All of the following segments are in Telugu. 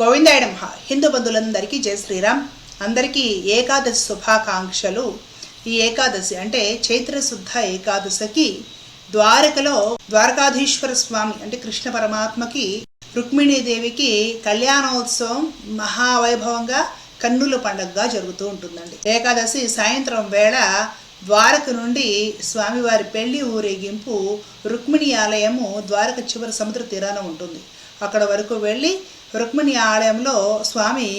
గోవిందాయడం హిందూ బంధువులందరికీ జై శ్రీరామ్. అందరికీ ఏకాదశి శుభాకాంక్షలు. ఈ ఏకాదశి అంటే చైత్ర శుద్ధ ఏకాదశికి ద్వారకలో ద్వారకాధీశ్వర స్వామి అంటే కృష్ణ పరమాత్మకి రుక్మిణీదేవికి కళ్యాణోత్సవం మహావైభవంగా కన్నుల పండగగా జరుగుతూ ఉంటుందండి. ఏకాదశి సాయంత్రం వేళ ద్వారక నుండి స్వామివారి పెళ్ళి ఊరేగింపు రుక్మిణి ఆలయము ద్వారక చివరి సముద్ర తీరాన ఉంటుంది. అక్కడ వరకు వెళ్ళి రుక్మిణి ఆలయంలో స్వామి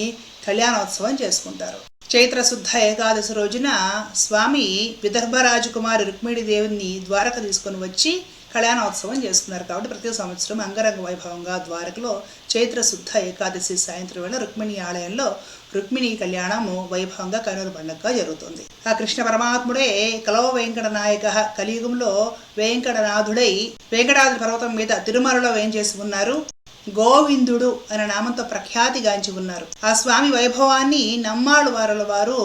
కళ్యాణోత్సవం చేసుకుంటారు. చైత్ర శుద్ధ ఏకాదశి రోజున స్వామి విదర్భ రాజకుమారి రుక్మిణి దేవుని ద్వారక తీసుకొని వచ్చి కళ్యాణోత్సవం చేసుకున్నారు. కాబట్టి ప్రతి సంవత్సరం అంగరంగ వైభవంగా ద్వారకలో చైత్ర శుద్ధ ఏకాదశి సాయంత్రం వేళ రుక్మిణి ఆలయంలో రుక్మిణి కళ్యాణము వైభవంగా కనూరు పండుగగా జరుగుతుంది. ఆ కృష్ణ పరమాత్ముడే కలవ వెంకట నాయక కలియుగంలో వెంకటనాథుడై వెంకటాద్రి పర్వతం మీద తిరుమలలో వేం చేసి ఉన్నారు. గోవిందుడు అనే నామంతో ప్రఖ్యాతిగాంచి ఉన్నారు. ఆ స్వామి వైభవాన్ని నమ్మాళ్ళు వారల వారు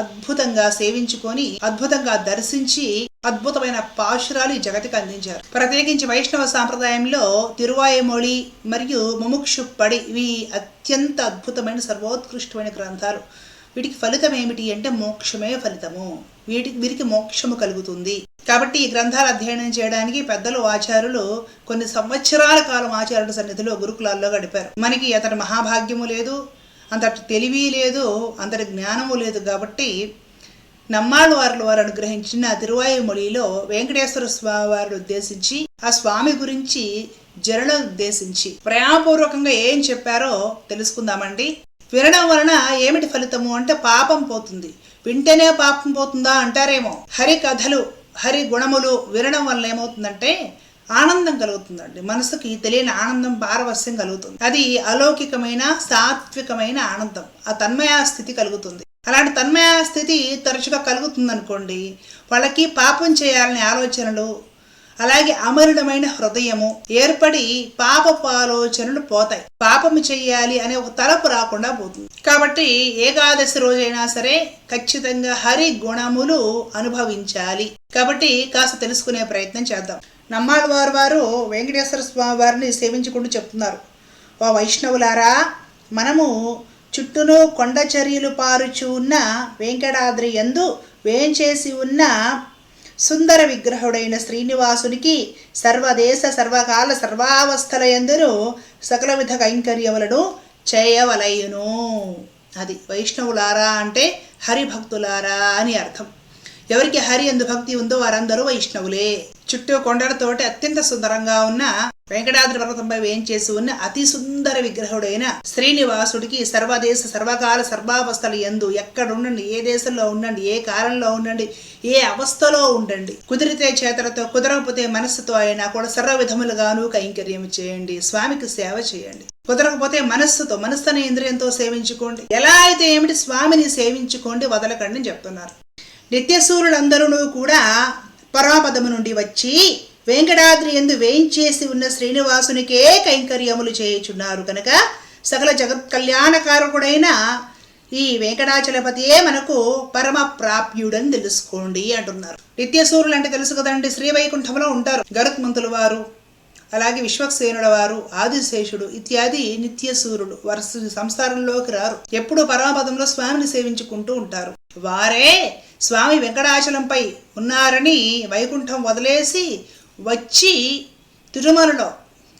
అద్భుతంగా సేవించుకొని అద్భుతంగా దర్శించి అద్భుతమైన పాశురాలు ఈ జగతికి అందించారు. ప్రత్యేకించి వైష్ణవ సాంప్రదాయంలో తిరువాయమొళి మరియు ముముక్షుప్పడి ఇవి అత్యంత అద్భుతమైన సర్వోత్కృష్టమైన గ్రంథాలు. వీటికి ఫలితం ఏమిటి అంటే మోక్షమే ఫలితము. వీటికి వీరికి మోక్షము కలుగుతుంది. కాబట్టి ఈ గ్రంథాలు అధ్యయనం చేయడానికి పెద్దలు ఆచార్యులు కొన్ని సంవత్సరాల కాలం ఆచార్యుల సన్నిధిలో గురుకులాల్లో గడిపారు. మనకి అతని మహాభాగ్యము లేదు అంతటి తెలివి లేదు అంతటి జ్ఞానము లేదు కాబట్టి నమ్మాళ్ళు వారు అనుగ్రహించిన తిరువాయుమొழிలో వెంకటేశ్వర స్వామి వారిని ఉద్దేశించి ఆ స్వామి గురించి జనులను ఉద్దేశించి ప్రయాణపూర్వకంగా ఏం చెప్పారో తెలుసుకుందామండి. వినడం వలన ఏమిటి ఫలితము అంటే పాపం పోతుంది. వింటేనే పాపం పోతుందా అంటారేమో. హరి కథలు హరి గుణములు వినడం వలన ఏమవుతుందంటే ఆనందం కలుగుతుందండి. మనసుకి తెలియని ఆనందం పారవస్యం కలుగుతుంది. అది అలౌకికమైన సాత్వికమైన ఆనందం. ఆ తన్మయ స్థితి కలుగుతుంది. అలాంటి తన్మయ స్థితి తరచుగా కలుగుతుంది అనుకోండి వాళ్ళకి పాపం చేయాలనే ఆలోచనలు అలాగే అమరుడమైన హృదయము ఏర్పడి పాపపు ఆలోచనలు పోతాయి. పాపము చెయ్యాలి అనే ఒక తలపు రాకుండా పోతుంది. కాబట్టి ఏకాదశి రోజైనా సరే ఖచ్చితంగా హరి గుణములు అనుభవించాలి. కాబట్టి కాస్త తెలుసుకునే ప్రయత్నం చేద్దాం. నమ్మాళ్ళ వారు వారు వెంకటేశ్వర స్వామి వారిని సేవించుకుంటూ చెప్తున్నారు. ఓ వైష్ణవులారా మనము చుట్టూను కొండ చర్యలు పారుచు ఉన్న వెంకటాద్రి ఎందు వేంచేసి ఉన్న సుందర విగ్రహుడైన శ్రీనివాసునికి సర్వదేశ సర్వకాల సర్వావస్థల ఎందరూ సకలవిధ కైంకర్యములను చేయవలయును. అది వైష్ణవులారా అంటే హరిభక్తులారా అని అర్థం. ఎవరికి హరి ఎందు భక్తి ఉందో వారందరూ వైష్ణవులే. చుట్టూ కొండలతోటి అత్యంత సుందరంగా ఉన్న వెంకటాద్రి పర్వతంపై వేయించేసి ఉన్న అతి సుందర విగ్రహుడైన శ్రీనివాసుడికి సర్వదేశ సర్వకాల సర్వావస్థలు ఎందు ఎక్కడ ఉండండి ఏ దేశంలో ఉండండి ఏ కాలంలో ఉండండి ఏ అవస్థలో ఉండండి కుదిరితే చేతలతో కుదరకపోతే మనస్సుతో అయినా కూడా సర్వ విధములుగాను కైంకర్యం చేయండి స్వామికి సేవ చేయండి. కుదరకపోతే మనస్సుతో మనస్సుని ఇంద్రియంతో సేవించుకోండి. ఎలా అయితే ఏమిటి స్వామిని సేవించుకోండి వదలకండి అని చెప్తున్నారు. నిత్యసూరులందరూ కూడా పరమపదము నుండి వచ్చి వెంకటాద్రి ఎందు వేయించేసి ఉన్న శ్రీనివాసునికే కైంకర్యములు చేయుచున్నారు కనుక సకల జగత్ కళ్యాణకారకుడైన ఈ వెంకటాచలపతియే మనకు పరమ ప్రాప్యుడని తెలుసుకోండి అంటున్నారు. నిత్యసూరులు అంటే తెలుసు కదండి శ్రీవైకుంఠంలో ఉంటారు గరుత్మంతులు వారు. అలాగే విశ్వక్సేనుల వారు ఆదిశేషుడు ఇత్యాది నిత్యసూరులు వరుస సంసారంలోకి రారు. ఎప్పుడూ పరమపదంలో స్వామిని సేవించుకుంటూ ఉంటారు. వారే స్వామి వెంకటాచలంపై ఉన్నారని వైకుంఠం వదిలేసి వచ్చి తిరుమలలో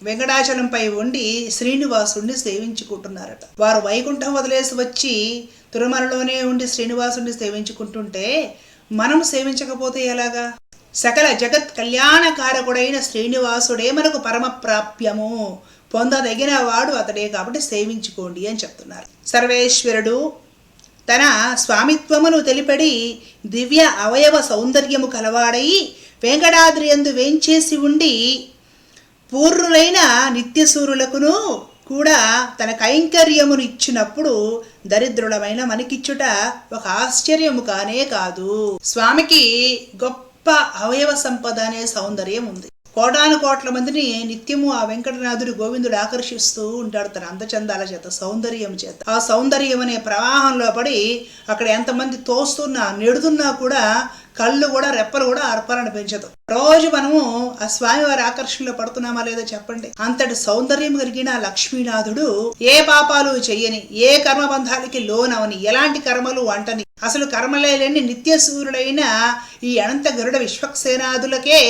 వెంకటాచలంపై ఉండి శ్రీనివాసుడిని సేవించుకుంటున్నారట. వారు వైకుంఠం వదిలేసి వచ్చి తిరుమలలోనే ఉండి శ్రీనివాసుడిని సేవించుకుంటుంటే మనం సేవించకపోతే ఎలాగా? సకల జగత్ కళ్యాణకారకుడైన శ్రీనివాసుడే మనకు పరమప్రాప్యము పొందదగిన వాడు అతడే కాబట్టి సేవించుకోండి అని చెప్తున్నారు. సర్వేశ్వరుడు తన స్వామిత్వమును తెలిపడి దివ్య అవయవ సౌందర్యము కలవాడై వెంకటాద్రి ఎందు వేంచేసి ఉండి పూర్ణులైన నిత్యసూరులకును కూడా తన కైంకర్యమును ఇచ్చినప్పుడు దరిద్రులమైన మనకిచ్చుట ఒక ఆశ్చర్యము కానే కాదు. స్వామికి గొప్ప అవయవ సంపద అనే సౌందర్యం ఉంది. కోటాను కోట్ల మందిని నిత్యము ఆ వెంకటనాథుడు గోవిందుడు ఆకర్షిస్తూ ఉంటాడు తన అందచందాల చేత సౌందర్యం చేత. ఆ సౌందర్యం అనే ప్రవాహంలో పడి అక్కడ ఎంతమంది తోస్తున్నా నెడుతున్నా కూడా కళ్ళు కూడా రెప్పలు కూడా అర్పణను పెంచదు. రోజు మనము ఆ స్వామివారి ఆకర్షణలో పడుతున్నామా లేదో చెప్పండి. అంతటి సౌందర్యం కలిగిన లక్ష్మీనాథుడు ఏ పాపాలు చెయ్యని ఏ కర్మబంధాలకి లోనవని ఎలాంటి కర్మలు అంటని అసలు కర్మలే లేని నిత్య సూర్యుడైన ఈ అనంత గరుడ విశ్వసేనాథులకే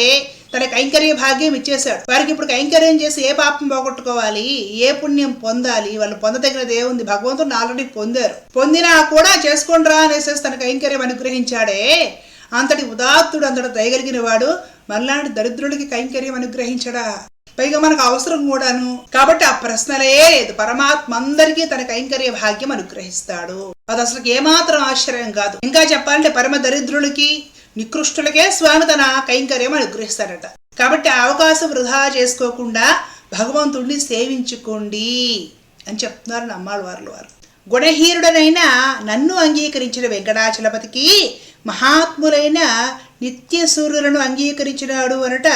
తన కైంకర్య భాగ్యం ఇచ్చేశాడు. వారికి ఇప్పుడు కైంకర్యం చేసి ఏ పాపం పోగొట్టుకోవాలి? ఏ పుణ్యం పొందాలి? వాళ్ళు పొందదగినది ఏముంది భగవంతుని ఆల్రెడీ పొందారు. పొందినా కూడా చేసుకోండి రా అనేసి తన కైంకర్యం అనుగ్రహించాడే. అంతటి ఉదాత్తుడు అంతటి దయగలిగిన వాడు మళ్ళాంటి దరిద్రుడికి కైంకర్యం అనుగ్రహించడా? పైగా మనకు అవసరం కూడాను. కాబట్టి ఆ ప్రశ్నలే లేదు. పరమాత్మ అందరికీ తన కైంకర్య భాగ్యం అనుగ్రహిస్తాడు. అది అసలు ఏమాత్రం ఆశ్చర్యం కాదు. ఇంకా చెప్పాలంటే పరమ దరిద్రులకి నికృష్టులకే స్వామి తన కైంకర్యం అనుగ్రహిస్తాడట కాబట్టి అవకాశం వృధా చేసుకోకుండా భగవంతుడిని సేవించుకోండి అని చెప్తున్నారు నమ్మాళ్ళ వారు. వారు నన్ను అంగీకరించిన వెంకటాచలపతికి మహాత్ములైన నిత్య సూర్యులను అంగీకరించినాడు అనట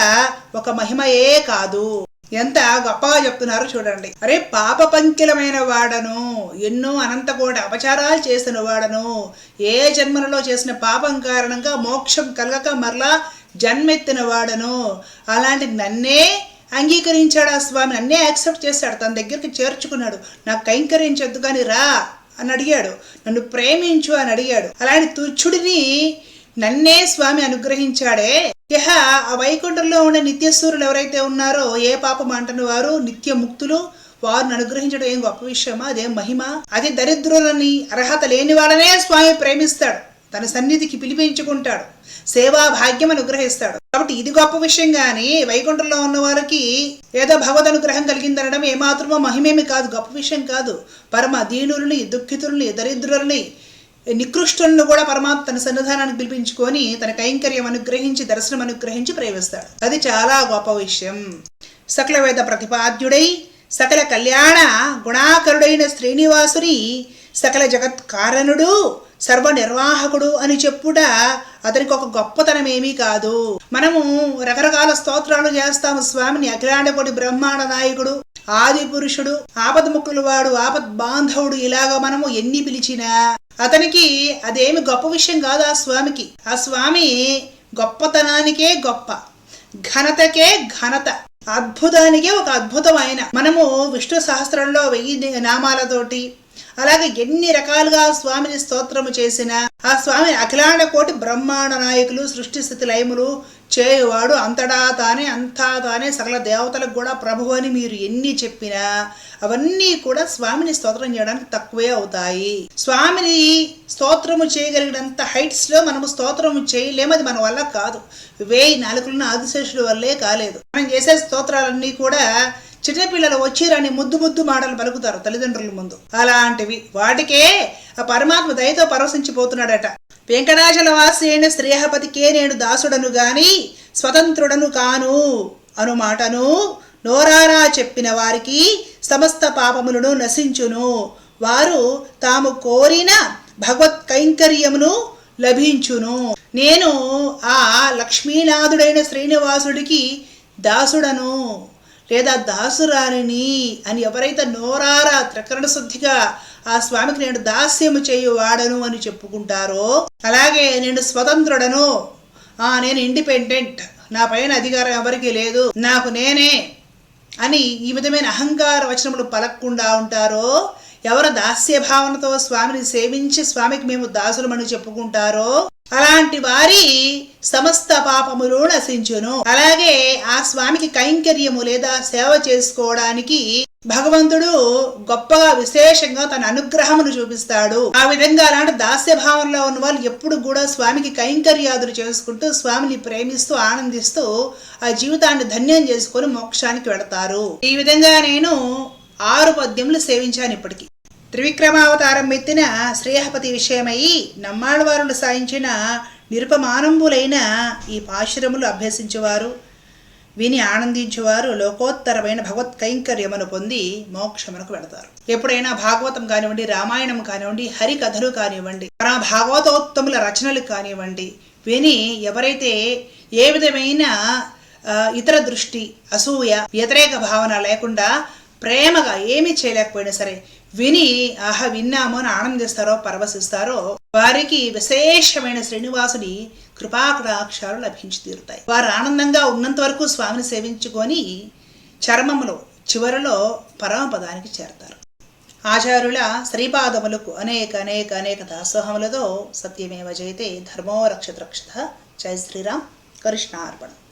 ఒక మహిమయే కాదు. ఎంత గొప్పగా చెప్తున్నారో చూడండి. అరే పాప పంకిలమైన వాడను ఎన్నో అనంత కోటి అపచారాలు చేసిన వాడను ఏ జన్మలలో చేసిన పాపం కారణంగా మోక్షం కలగక మరలా జన్మెత్తిన వాడను అలాంటి నన్నే అంగీకరించాడు ఆ స్వామి? నన్నే యాక్సెప్ట్ చేశాడు తన దగ్గరికి చేర్చుకున్నాడు. నాకు కైంకరించొద్దు కానీ రా అని అడిగాడు. నన్ను ప్రేమించు అని అడిగాడు. అలాంటి తుచ్చుడిని నన్నే స్వామి అనుగ్రహించాడే. ఇహ ఆ వైకుంఠంలో ఉండే నిత్యసూరులు ఎవరైతే ఉన్నారో ఏ పాపం అంటని వారు నిత్య ముక్తులు వారిని అనుగ్రహించడం ఏం గొప్ప విషయమా అదేం మహిమ? అది దరిద్రులని అర్హత లేని వాళ్ళనే స్వామి ప్రేమిస్తాడు. తన సన్నిధికి పిలిపించుకుంటాడు. సేవా భాగ్యం అనుగ్రహిస్తాడు. కాబట్టి ఇది గొప్ప విషయం కానీ వైకుంఠంలో ఉన్న వారికి ఏదో భగవద్ అనుగ్రహం కలిగిందనడం ఏమాత్రమో మహిమేమి కాదు గొప్ప విషయం కాదు. పరమ దీనుల్ని దుఃఖితుల్ని దరిద్రుల్ని నికృష్టులను కూడా పరమాత్మ తన సన్నిధానానికి పిలిపించుకొని తన కైంకర్యం అనుగ్రహించి దర్శనం అనుగ్రహించి ప్రేమిస్తాడు అది చాలా గొప్ప విషయం. సకల వేద ప్రతిపాద్యుడై సకల కళ్యాణ గుణాకరుడైన శ్రీనివాసుని సకల జగత్ కారణుడు సర్వ నిర్వాహకుడు అని చెప్పుట అతనికి ఒక గొప్పతనం ఏమీ కాదు. మనము రకరకాల స్తోత్రాలు చేస్తాము స్వామిని అఖిలాండకోటి బ్రహ్మాండ నాయకుడు. ఆది పురుషుడు ఆపదముఖులు వాడు ఆపద్ బాంధవుడు ఇలాగ మనము ఎన్ని పిలిచినా అతనికి అదేమి గొప్ప విషయం కాదు ఆ స్వామికి. ఆ స్వామి గొప్పతనానికే గొప్ప ఘనతకే ఘనత అద్భుతానికే ఒక అద్భుతమైన. మనము విష్ణు సహస్రంలో వెయ్యి నామాలతోటి అలాగే ఎన్ని రకాలుగా స్వామిని స్తోత్రము చేసినా ఆ స్వామి అఖిలాండ కోటి బ్రహ్మాండ నాయకులు సృష్టి స్థితి లయములు చేయువాడు అంతటా తానే అంతా తానే సకల దేవతలకు కూడా ప్రభు అని మీరు ఎన్ని చెప్పినా అవన్నీ కూడా స్వామిని స్తోత్రం చేయడానికి తక్కువే అవుతాయి. స్వామిని స్తోత్రము చేయగలిగినంత హైట్స్లో మనము స్తోత్రము చేయలేము అది మన వల్ల కాదు. వేయి నాలుగులున్న ఆదిశేషుల వల్లే కాలేదు. మనం చేసే స్తోత్రాలన్నీ కూడా చిన్నపిల్లలు వచ్చిరని ముద్దు ముద్దు మాటలు పలుకుతారు తల్లిదండ్రుల ముందు. అలాంటివి వాటికే ఆ పరమాత్మ దయతో పరవశించిపోతున్నాడట. వెంకటాచల వాసి అయిన శ్రీహపతికే నేను దాసుడను గాని స్వతంత్రుడను కాను అను మాటను నోరారా చెప్పిన వారికి సమస్త పాపములను నశించును. వారు తాము కోరిన భగవత్ కైంకర్యమును లభించును. నేను ఆ లక్ష్మీనాథుడైన శ్రీనివాసుడికి దాసుడను. లేదా దాసురాలిని అని ఎవరైతే నోరారా త్రికరణ శుద్ధిగా ఆ స్వామికి నేను దాస్యము చేయువాడను అని చెప్పుకుంటారో అలాగే నేను స్వతంత్రుడను. ఆ నేను ఇండిపెండెంట్ నా పైన అధికారం ఎవరికీ లేదు. నాకు నేనే అని ఈ విధమైన అహంకార వచనములు పలకకుండా ఉంటారో ఎవరు దాస్య భావనతో స్వామిని సేవించి స్వామికి మేము దాసులమని చెప్పుకుంటారో? అలాంటి వారి సమస్త పాపములు నశించును. అలాగే ఆ స్వామికి కైంకర్యము లేదా సేవ చేసుకోవడానికి భగవంతుడు గొప్పగా విశేషంగా తన అనుగ్రహమును చూపిస్తాడు. ఆ విధంగా అలాంటి దాస్య భావనలో ఉన్న వాళ్ళు ఎప్పుడు కూడా స్వామికి కైంకర్యాదులు చేసుకుంటూ స్వామిని ప్రేమిస్తూ ఆనందిస్తూ ఆ జీవితాన్ని ధన్యం చేసుకొని మోక్షానికి వెడతారు ఈ విధంగా నేను ఆరు పద్యములు సేవించాను ఇప్పటికి. త్రివిక్రమావతారం ఎత్తిన శ్రేయపతి విషయమై నమ్మాళ్ళవారులు సాయించిన నిరుపమానంబులైన ఈ పాశురములు అభ్యసించేవారు. విని ఆనందించేవారు లోకోత్తరమైన భగవత్ కైంకర్యమును పొంది మోక్షమునకు వెళతారు. ఎప్పుడైనా భాగవతం కానివ్వండి రామాయణం కానివ్వండి హరి కథలు కానివ్వండి మన భాగవతోత్తముల రచనలు కానివ్వండి విని ఎవరైతే ఏ విధమైన ఆ, ఇతర దృష్టి అసూయ వ్యతిరేక భావన లేకుండా ప్రేమగా ఏమీ చేయలేకపోయినా సరే విని ఆహా విన్నాము అని ఆనందిస్తారో పరవశిస్తారో వారికి విశేషమైన శ్రీనివాసుని కృపాకటాక్షాలు లభించి తీరుతాయి. వారు ఆనందంగా ఉన్నంత వరకు స్వామిని సేవించుకొని చర్మములో చివరలో పరమపదానికి చేరతారు. ఆచార్యుల శ్రీపాదములకు అనేక అనేక అనేక దాసోహములతో సత్యమేవ జయతే ధర్మో రక్షత రక్షత జయ శ్రీరామ్. కృష్ణార్పణం.